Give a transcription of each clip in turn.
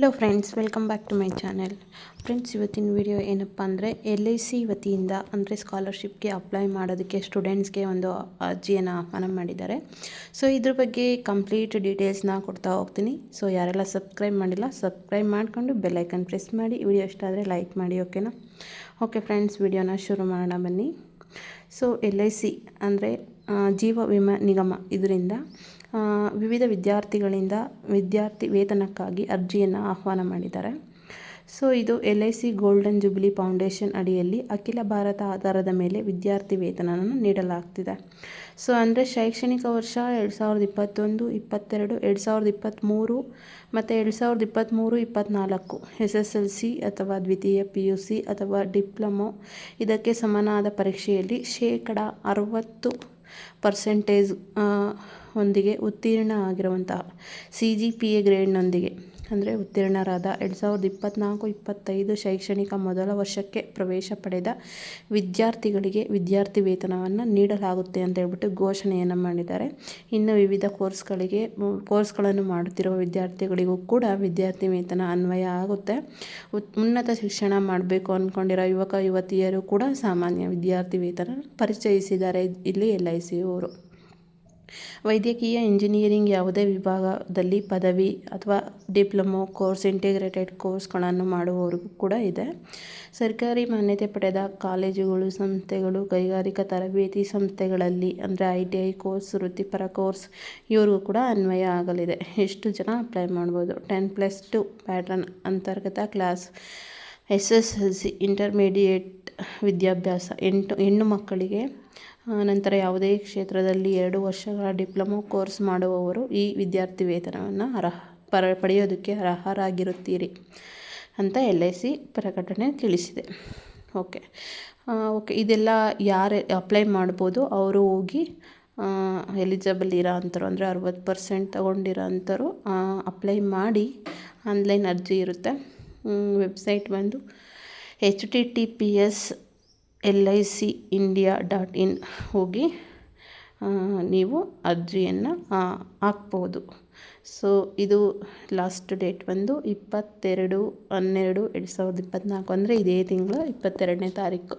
Hello friends welcome back to my channel friends ಇವತ್ತಿನ video ಏನಪ್ಪ ಅಂದರೆ ಎಲ್ ಐ ಸಿ ವತಿಯಿಂದ ಅಂದರೆ ಸ್ಕಾಲರ್ಶಿಪ್ಗೆ ಅಪ್ಲೈ ಮಾಡೋದಕ್ಕೆ ಸ್ಟೂಡೆಂಟ್ಸ್ಗೆ ಒಂದು ಅರ್ಜಿಯನ್ನು ಆಹ್ವಾನ ಮಾಡಿದ್ದಾರೆ. ಸೊ ಇದ್ರ ಬಗ್ಗೆ ಕಂಪ್ಲೀಟ್ ಡೀಟೇಲ್ಸ್ನ ಕೊಡ್ತಾ ಹೋಗ್ತೀನಿ. ಸೊ ಯಾರೆಲ್ಲ ಸಬ್ಸ್ಕ್ರೈಬ್ ಮಾಡಿಲ್ಲ ಸಬ್ಸ್ಕ್ರೈಬ್ ಮಾಡಿಕೊಂಡು ಬೆಲ್ಲೈಕನ್ ಪ್ರೆಸ್ ಮಾಡಿ. ವಿಡಿಯೋ ಇಷ್ಟ ಆದರೆ ಲೈಕ್ ಮಾಡಿ ಓಕೆನಾ ಓಕೆ ಫ್ರೆಂಡ್ಸ್ ವಿಡಿಯೋನ ಶುರು ಮಾಡೋಣ ಬನ್ನಿ. ಸೊ ಎಲ್ ಐ ಸಿ ಅಂದರೆ ಜೀವ ವಿಮಾ ನಿಗಮ ಇದರಿಂದ ವಿವಿಧ ವಿದ್ಯಾರ್ಥಿಗಳಿಂದ ವಿದ್ಯಾರ್ಥಿ ವೇತನಕ್ಕಾಗಿ ಅರ್ಜಿಯನ್ನು ಆಹ್ವಾನ ಮಾಡಿದ್ದಾರೆ. ಸೊ, ಇದು L I C golden jubilee foundation ಅಡಿಯಲ್ಲಿ ಅಖಿಲ ಭಾರತ ಆಧಾರದ ಮೇಲೆ ವಿದ್ಯಾರ್ಥಿ ವೇತನವನ್ನು ನೀಡಲಾಗ್ತಿದೆ. ಸೊ, ಅಂದರೆ ಶೈಕ್ಷಣಿಕ ವರ್ಷ ಎರಡು ಸಾವಿರದ ಇಪ್ಪತ್ತೊಂದು, ಇಪ್ಪತ್ತೆರಡು, ಎರಡು ಸಾವಿರದ ಇಪ್ಪತ್ತ್ಮೂರು ಮತ್ತು ಎರಡು ಸಾವಿರದ ಇಪ್ಪತ್ತ್ಮೂರು, ಇಪ್ಪತ್ತ್ನಾಲ್ಕು ಎಸ್ ಎಸ್ ಎಲ್ ಸಿ ಅಥವಾ ದ್ವಿತೀಯ ಪಿ ಯು ಸಿ ಅಥವಾ ಡಿಪ್ಲೊಮೊ ಇದಕ್ಕೆ ಸಮನಾದ ಪರೀಕ್ಷೆಯಲ್ಲಿ ಶೇಕಡ ಅರವತ್ತು ಪರ್ಸೆಂಟೇಜ್ ಒಂದಿಗೆ ಉತ್ತೀರ್ಣ ಆಗಿರುವಂತಹ ಸಿ ಜಿ ಪಿ ಎ ಗ್ರೇಡ್ನೊಂದಿಗೆ ಅಂದರೆ ಉತ್ತೀರ್ಣರಾದ ಎರಡು ಸಾವಿರದ ಇಪ್ಪತ್ತ್ನಾಲ್ಕು ಇಪ್ಪತ್ತೈದು ಶೈಕ್ಷಣಿಕ ಮೊದಲ ವರ್ಷಕ್ಕೆ ಪ್ರವೇಶ ಪಡೆದ ವಿದ್ಯಾರ್ಥಿಗಳಿಗೆ ವಿದ್ಯಾರ್ಥಿ ವೇತನವನ್ನು ನೀಡಲಾಗುತ್ತೆ ಅಂತ ಹೇಳ್ಬಿಟ್ಟು ಘೋಷಣೆಯನ್ನು ಮಾಡಿದ್ದಾರೆ. ಇನ್ನು ವಿವಿಧ ಕೋರ್ಸ್ಗಳಿಗೆ, ಕೋರ್ಸ್ಗಳನ್ನು ಮಾಡುತ್ತಿರುವ ವಿದ್ಯಾರ್ಥಿಗಳಿಗೂ ಕೂಡ ವಿದ್ಯಾರ್ಥಿ ವೇತನ ಅನ್ವಯ ಆಗುತ್ತೆ. ಉನ್ನತ ಶಿಕ್ಷಣ ಮಾಡಬೇಕು ಅಂದ್ಕೊಂಡಿರೋ ಯುವಕ, ಯುವತಿಯರು ಕೂಡ ಸಾಮಾನ್ಯ ವಿದ್ಯಾರ್ಥಿ ವೇತನ ಪರಿಚಯಿಸಿದ್ದಾರೆ ಇಲ್ಲಿ ಎಲ್ ಐ ಸಿ ಅವರು ವೈದ್ಯಕೀಯ ಇಂಜಿನಿಯರಿಂಗ್ ಯಾವುದೇ ವಿಭಾಗದಲ್ಲಿ ಪದವಿ ಅಥವಾ ಡಿಪ್ಲೊಮೊ ಕೋರ್ಸ್, ಇಂಟಿಗ್ರೇಟೆಡ್ ಕೋರ್ಸ್ಗಳನ್ನು ಮಾಡುವವರಿಗೂ ಕೂಡ ಇದೆ. ಸರ್ಕಾರಿ ಮಾನ್ಯತೆ ಪಡೆದ ಕಾಲೇಜುಗಳು, ಸಂಸ್ಥೆಗಳು, ಕೈಗಾರಿಕಾ ತರಬೇತಿ ಸಂಸ್ಥೆಗಳಲ್ಲಿ, ಅಂದರೆ ಐ ಟಿ ಐ ಕೋರ್ಸ್, ವೃತ್ತಿಪರ ಕೋರ್ಸ್, ಇವ್ರಿಗೂ ಕೂಡ ಅನ್ವಯ ಆಗಲಿದೆ. ಎಷ್ಟು ಜನ ಅಪ್ಲೈ ಮಾಡ್ಬೋದು? ಟೆನ್ ಪ್ಲಸ್ ಟು ಪ್ಯಾಟ್ರನ್ ಅಂತರ್ಗತ class, S S L C intermediate ವಿದ್ಯಾಭ್ಯಾಸ, ಎಂಟು, ಹೆಣ್ಣು ಮಕ್ಕಳಿಗೆ ನಂತರ ಯಾವುದೇ ಕ್ಷೇತ್ರದಲ್ಲಿ ಎರಡು ವರ್ಷಗಳ ಡಿಪ್ಲೊಮೊ ಕೋರ್ಸ್ ಮಾಡುವವರು ಈ ವಿದ್ಯಾರ್ಥಿ ವೇತನವನ್ನು ಅರ್ಹ, ಪರ, ಪಡೆಯೋದಕ್ಕೆ ಅರ್ಹರಾಗಿರುತ್ತೀರಿ ಅಂತ ಎಲ್ ಐ ಸಿ ಪ್ರಕಟಣೆ ತಿಳಿಸಿದೆ. ಓಕೆ. ಓಕೆ. ಇದೆಲ್ಲ ಯಾರು ಅಪ್ಲೈ ಮಾಡ್ಬೋದು? ಅವರು ಹೋಗಿ ಎಲಿಜಿಬಲ್ ಇರೋ ಅಂಥರು ಅಂದರೆ ಅರವತ್ತು ಪರ್ಸೆಂಟ್ ತೊಗೊಂಡಿರೋ ಅಂಥವ್ರು ಅಪ್ಲೈ ಮಾಡಿ ಆನ್ಲೈನ್ ಅರ್ಜಿ ಇರುತ್ತೆ. ವೆಬ್ಸೈಟ್ ಬಂದು H T T P S L I C India dot in ಹೋಗಿ ನೀವು ಅರ್ಜಿಯನ್ನು ಹಾಕ್ಬೋದು. ಸೊ ಇದು ಲಾಸ್ಟ್ ಡೇಟ್ ಬಂದು ಇಪ್ಪತ್ತೆರಡು, ಹನ್ನೆರಡು, ಎರಡು ಸಾವಿರದ ಇಪ್ಪತ್ತ್ನಾಲ್ಕು ಅಂದರೆ ಇದೇ ತಿಂಗಳು, ಇಪ್ಪತ್ತೆರಡನೇ ತಾರೀಕು.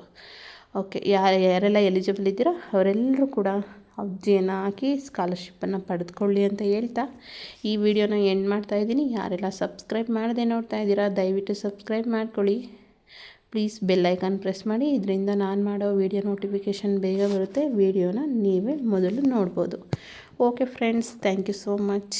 ಓಕೆ ಯಾರು, ಯಾರೆಲ್ಲ ಎಲಿಜಿಬಲ್ ಇದ್ದೀರಾ ಅವರೆಲ್ಲರೂ ಕೂಡ ಅರ್ಜಿಯನ್ನು ಹಾಕಿ ಸ್ಕಾಲರ್ಶಿಪ್ಪನ್ನು ಪಡೆದುಕೊಳ್ಳಿ ಅಂತ ಹೇಳ್ತಾ, ಈ ವಿಡಿಯೋನ ಎಂಡ್ ಮಾಡ್ತಾ ಇದ್ದೀನಿ. ಯಾರೆಲ್ಲ ಸಬ್ಸ್ಕ್ರೈಬ್ ಮಾಡದೆ ನೋಡ್ತಾ ಇದ್ದೀರಾ, ದಯವಿಟ್ಟು ಸಬ್ಸ್ಕ್ರೈಬ್ ಮಾಡ್ಕೊಳ್ಳಿ. ಪ್ಲೀಸ್ ಬೆಲ್ ಐಕಾನ್ ಪ್ರೆಸ್ ಮಾಡಿ. ಇದರಿಂದ ನಾನು ಮಾಡೋ ವೀಡಿಯೋ ನೋಟಿಫಿಕೇಷನ್ ಬೇಗ ಬರುತ್ತೆ. ವೀಡಿಯೋನ ನೀವೇ ಮೊದಲು ನೋಡ್ಬೋದು. Okay friends, thank you so much.